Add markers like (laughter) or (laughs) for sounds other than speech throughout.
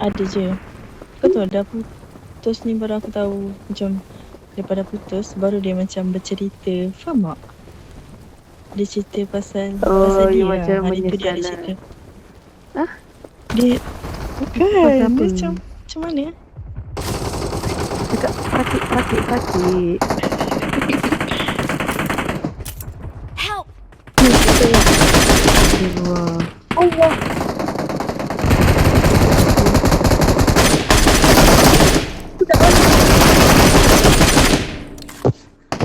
Ada je. Kau tahu dah putus ni baru aku tahu macam daripada putus baru dia macam bercerita. Faham tak? Dia cerita pasal Oh, pasal dia dia. macam Hari tu dia ada lah. cerita. Hah? Dia Pasal bukan. apa? Dia macam macam mana? Cakap sakit, sakit, sakit. Help! Astagfirullah. Allah.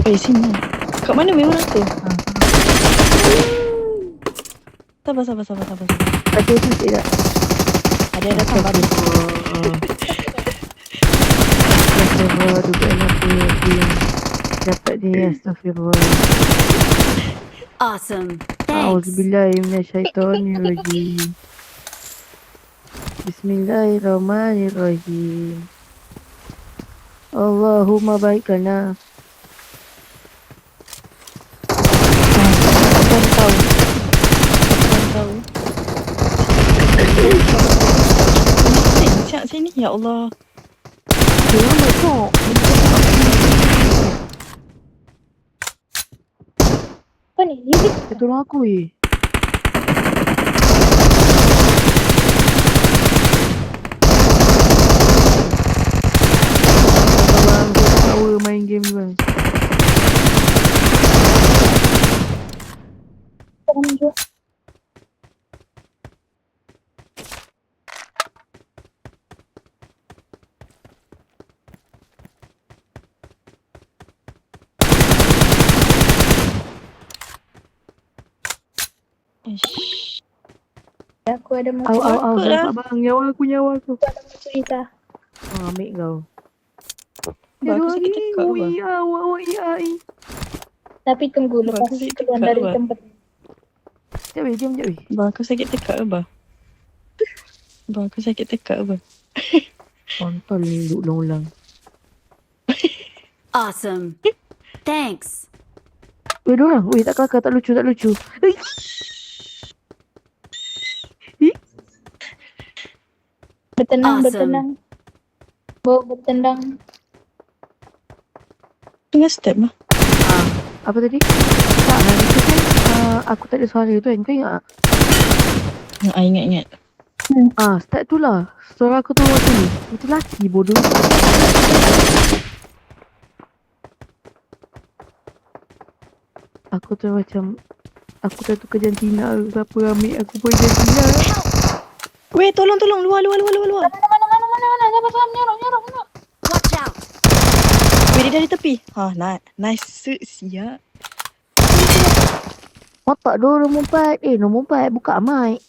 Eh sini. Kat mana weh orang tu? Ha. Sabar sabar sabar sabar. Ada tu tak? Ada yang datang baru. Astagfirullah. Astagfirullah, dugaan apa yang dapat ni. Astagfirullah. Awesome. Thanks. Auzubillahi minasyaitonirrajim. Bismillahirrahmanirrahim. Allahumma baikana. Abang tahu. Abang tahu. Eh, Siap sini. Ya Allah. Jangan macam. Apa ni? Ni dia. Dia tolong aku eh. Abang, saya power main game bang. Orang Ish. Aku ada Au, macam au, au, Takut lah. nampak bang. Nyawa aku, nyawa aku. cerita. Oh, ambil kau. Abang aku sakit tekak Ui, abang. awak, awak, iya, iya. Tapi tunggu Abang, lepas aku keluar dari abang. tempat. Sekejap weh, diam sekejap weh. Abang aku sakit tekak abang. Abang aku sakit tekak abang. Kontol ni duduk ulang-ulang. (laughs) Awesome. Thanks. Weh, dorang. Weh, tak kelakar, tak lucu, tak lucu. Bertenang, Awesome. bertenang. Bawa bertendang. Tengah step lah. Ah, apa tadi? Tak, hari tu kan uh, aku tak ada suara tu kan. Kau ingat tak? Ah, ingat ingat. Ah, start tu lah. Suara aku tu macam ni. Macam lelaki bodoh. Aku tu macam Aku tu tukar jantina Siapa ambil aku pun jantina Weh tolong tolong luar luar luar luar luar. Mana, mana, mana, mana, mana. Salam nyerok, nyerok, nyerok. Watch out. Weh dia dari tepi. Ha nice. Nice siap. Otak tu nombor empat Eh nombor empat Buka mic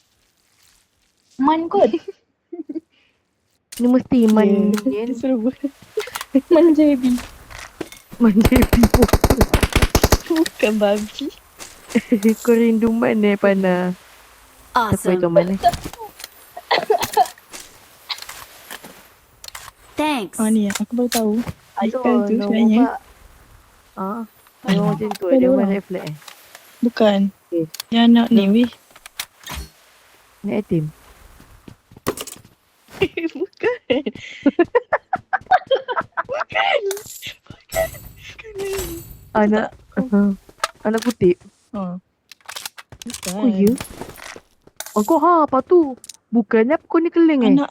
Man kot. (laughs) Ni mesti man Yeah. (laughs) Man JB. Man JP Bukan babi. (laughs) Kau rindu mana Pana Siapa itu Awesome. mana Thanks. Ah ni aku baru tahu. Ikan tu sebenarnya. Ah, Memang macam tu Dia Aduh. main reflect eh Bukan. Okay. Yang anak ni weh. Ni item (laughs) Bukan. Bukan. Bukan. Bukan. Anak uh, Anak kutip Ha. Bukan. Oh ya Oh kau ha apa tu Bukannya kau ni keling eh Anak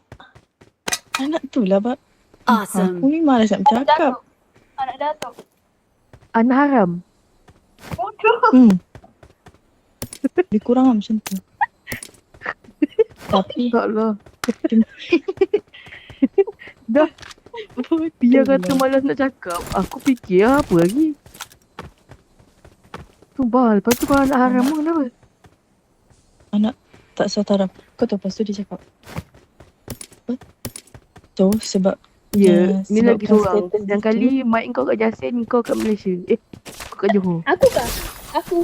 Anak tu lah bab. Awesome. Aku ni malas nak bercakap. Anak Datuk. Anak haram Bodoh. Hmm. Lebih kurang lah macam tu. Tapi Tak lah (laughs) Dah Dia kata malas nak cakap Aku fikir apa lagi Sumpah Lepas tu kau anak haram pun kenapa tak suatu haram. Kau tahu lepas tu dia cakap. Apa? Tu sebab Ya Ya, Ni lagi seorang. Yang kali Mic kau kat Jasin Kau kat Malaysia. Eh Kau kat Johor. Aku kah? Aku.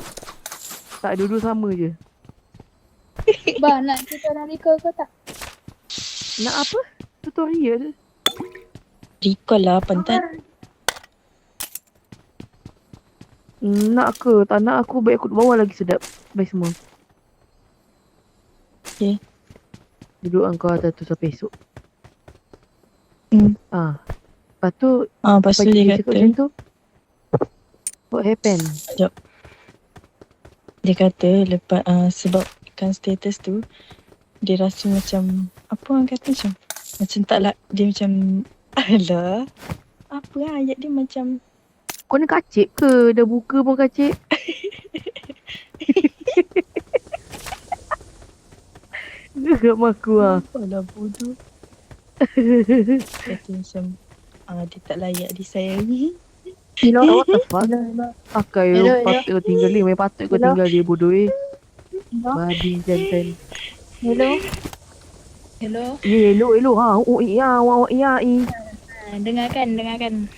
Tak dua-dua sama je. (laughs) Bah, nak cerita orang recall kau tak? Nak apa? Tutorial recall lah pantat. Nak ke? Tak nak aku Baik aku bawah lagi sedap. Baik semua. Okay. Duduk kau atas tu sampai esok Hmm. Ah. Lepas tu Ah, lepas tu dia kata, macam tu. What happened? dia kata lepas uh, sebabkan status tu dia rasa macam apa orang kata macam macam tak lah dia macam (laughs) alah apa lah ayat dia macam Kau ni kacik ke? Dah buka pun kacik? (laughs) Geram aku lah. apalah bodoh (laughs) kata macam ah, dia tak layak disayangi Hello. (laughs) What the fuck? Pakai Hello, patut kau tinggal ni. Main patut kau tinggal dia bodoh eh. Babi jantan. Hello. Hello. Ya, hello, hello. Ha, oh, iya, wa, wa, iya, i. Ha, dengarkan, dengarkan.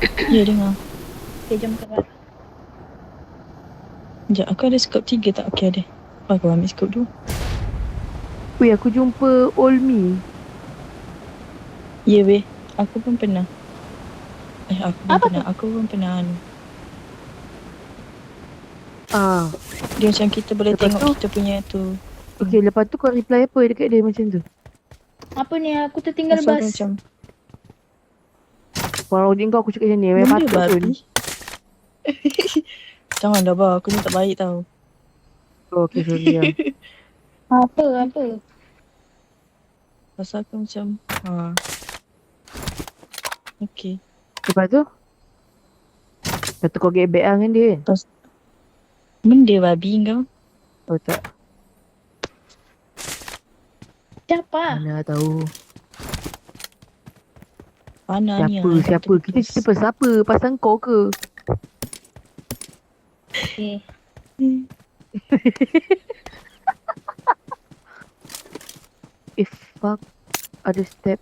(coughs) ya dengar Okay, jom keluar. Sekejap aku ada skop tiga tak okey ada aku ambil skop dulu Weh, aku jumpa Olmi. ya weh aku pun pernah eh aku pun Apa pernah aku pun pernah anu Ah, dia macam kita boleh Lepas tengok tu? kita punya tu okay. Lepas tu kau reply apa dekat dia macam tu? Apa ni? Aku tertinggal bas. macam Kalau dia kau aku cakap macam ni. Benda patut pun. babi (laughs) Janganlah bah aku ni tak baik tau Oh, okay, sorry lah. (laughs) Apa, apa? Pasal aku macam ha. Okay Lepas tu? Lepas tu kau get back lah dengan dia kan? Benda babi kau Oh tak, Siapa? mana tahu. Panah ni Siapa, siapa? Kita cerita pasal apa? Pasal kau ke? Okay. Eh, (laughs) fuck. Ada step.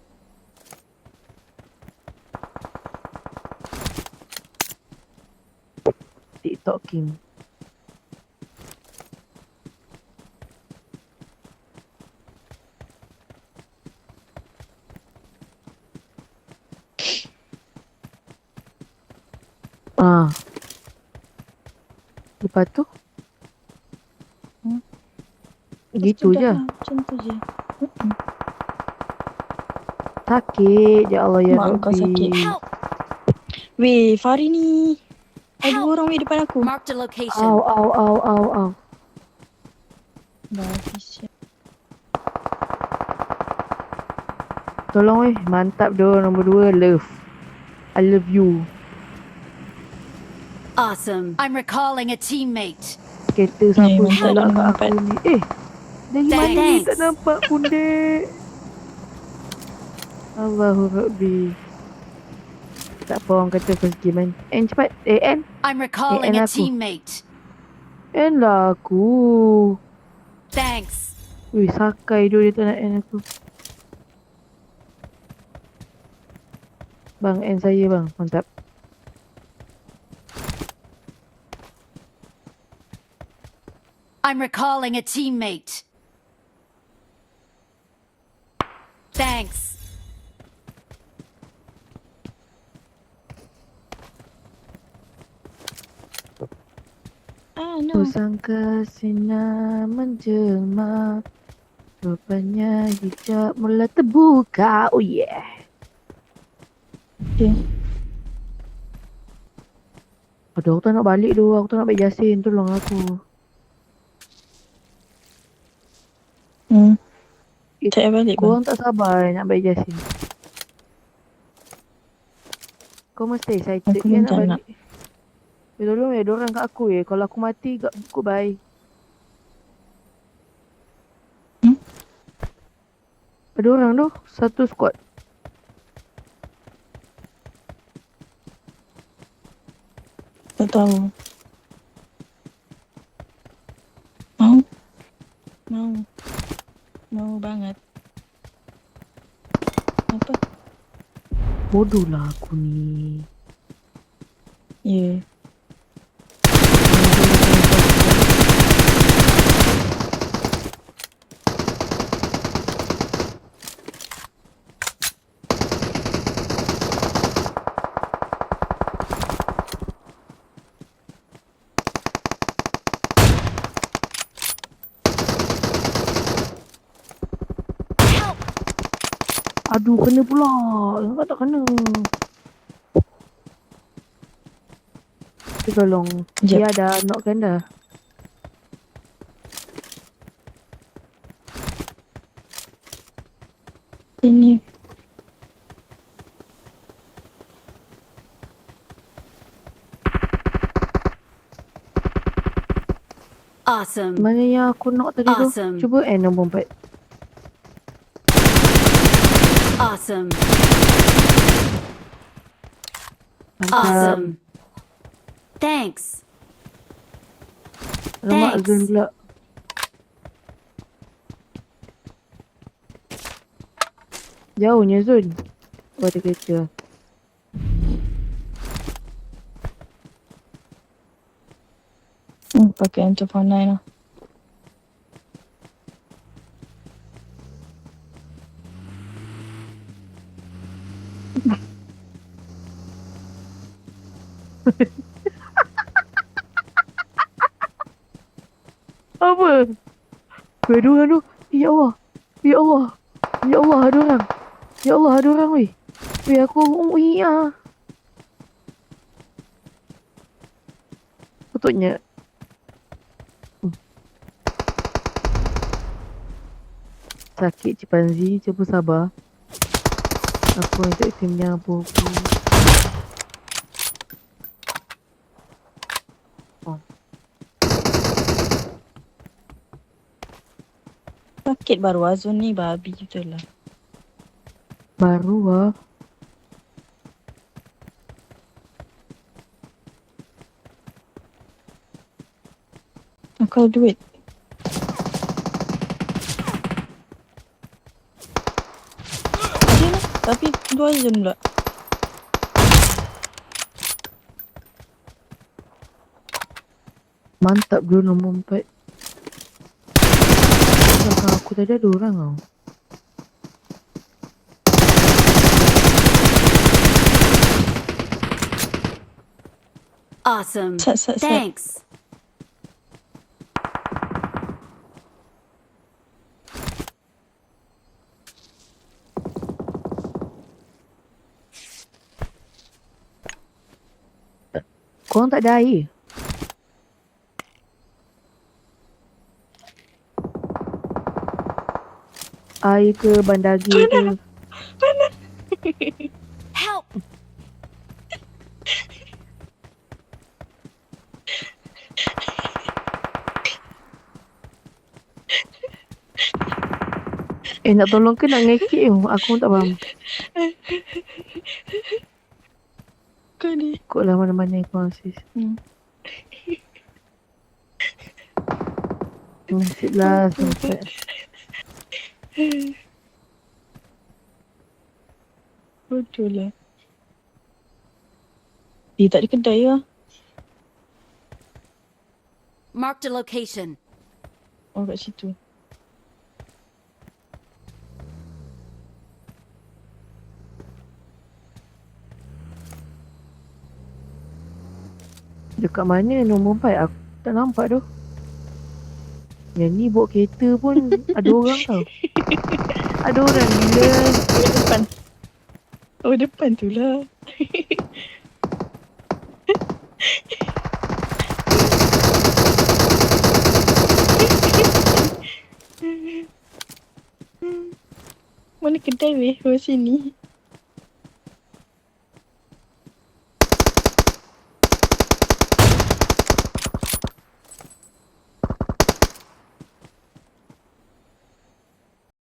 TikTok King. Ah. Lepas tu? Hmm. Gitu je. lah, Macam tu je. Sakit. Ya Allah ya Mak kau Rabbi. sakit. Weh Fari ni Ada Help! orang weh depan aku Marked a Au, location. au, au, au, au. Babi siap Tolong weh. Mantap doh nombor dua. Love. I love you. Awesome. I'm recalling a teammate. Kereta siapa mantap dah kat nampak. aku ni. Eh. Dari mana ni tak nampak pun (laughs) dek. Allahu Rabbi. Tak apa orang kata first game kan. En cepat. Eh En. I'm recalling Eh, a aku. teammate. En lah aku. Thanks. Wih sakai tu dia tak nak En aku. Bang En saya bang. Mantap. I'm recalling a teammate. Thanks. Ah no. Ku sangka sinar menjelma Rupanya hijab mula terbuka. Oh yeah. Okay. Aduh aku tak nak balik tu Aku tak nak balik Yasin. Tolong aku. Hmm. Eh, Tak payah balik bang. Korang tak sabar nak balik Yasin? Kau mesti excited Aku kan nak balik Eh tolong ya Diorang kat aku ya Kalau aku mati kat goodbye Hmm? Ada orang tu? Satu squad. Tak tahu. Mau? Mau. Mau banget. Apa? Bodoh lah aku ni. Ya. Aduh, kena pula. Nampak tak kena. Dia tolong. Jap. Dia dah knockkan dah. Sini. Awesome. Mana yang aku knock tadi Awesome. tu? Cuba N nombor 4. Awesome. Mantap. Awesome. Thanks. Alamak, Thanks. Zul pula. Jauhnya Zul. Oh, ada kereta. Hmm, pakai (laughs) Apa? Weh, dua orang tu. Ya Allah. Ya Allah. Ya Allah, ada orang. Ya Allah, ada orang weh. Weh, aku ui ah. Patutnya. Hmm. Sakit cipanzi, cuba sabar. Aku untuk timnya apa Sakit baru Azun ni babi betul lah. Baru ah. Aku ada duit. Ada lah. Tapi dua Azun pula. Mantap bro nombor empat. Belakang aku tadi ada orang tau. Awesome. Sat, sat, sat. Thanks. Korang tak ada air? Air ke bandagi ke? Help. Eh nak tolong ke nak ngekik tu? Aku pun tak faham. Kau ni. Ikut lah mana-mana yang korang sis. Hmm. Nasib lah sampai. Bodoh lah. Dia tak ada kedai lah. Marked a location. Oh kat situ. Dekat mana nombor empat? Aku tak nampak tu. Yang ni bawa kereta pun ada orang tau. Ada orang gila. Depan. Oh depan tu lah. Mana kedai weh? Oh sini.